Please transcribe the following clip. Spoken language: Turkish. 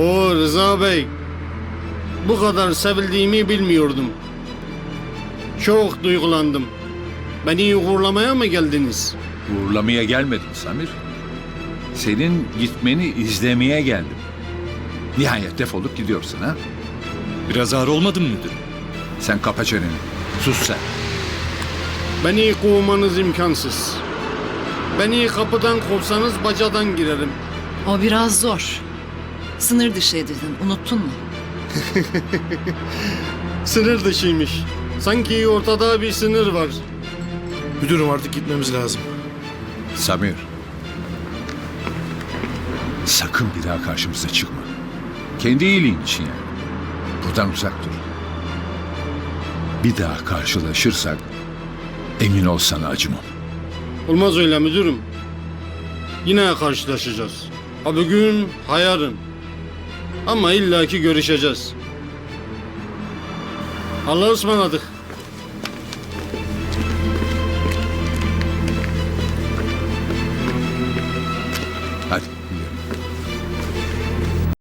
O Rıza Bey. Bu kadar sevildiğimi bilmiyordum. Çok duygulandım. Beni uğurlamaya mı geldiniz? Uğurlamaya gelmedim Samir. Senin gitmeni izlemeye geldim. Nihayet defolup gidiyorsun ha? Biraz ağır olmadın mı müdürüm? Sen kapa çeneni. Sus sen. Beni kovmanız imkansız. Beni kapıdan kovsanız bacadan girerim. O biraz zor. Sınır dışı edildin, unuttun mu? Sınır dışıymış. Sanki ortada bir sınır var. Müdürüm artık gitmemiz lazım. Samir. Sakın bir daha karşımıza çıkma. Kendi iyiliğin için yani. Buradan uzak dur. Bir daha karşılaşırsak emin ol sana acımam. Olmaz öyle müdürüm. Yine karşılaşacağız. Ha bugün, ha yarın. Ama illaki görüşeceğiz. Allah'a ısmarladık. Hadi.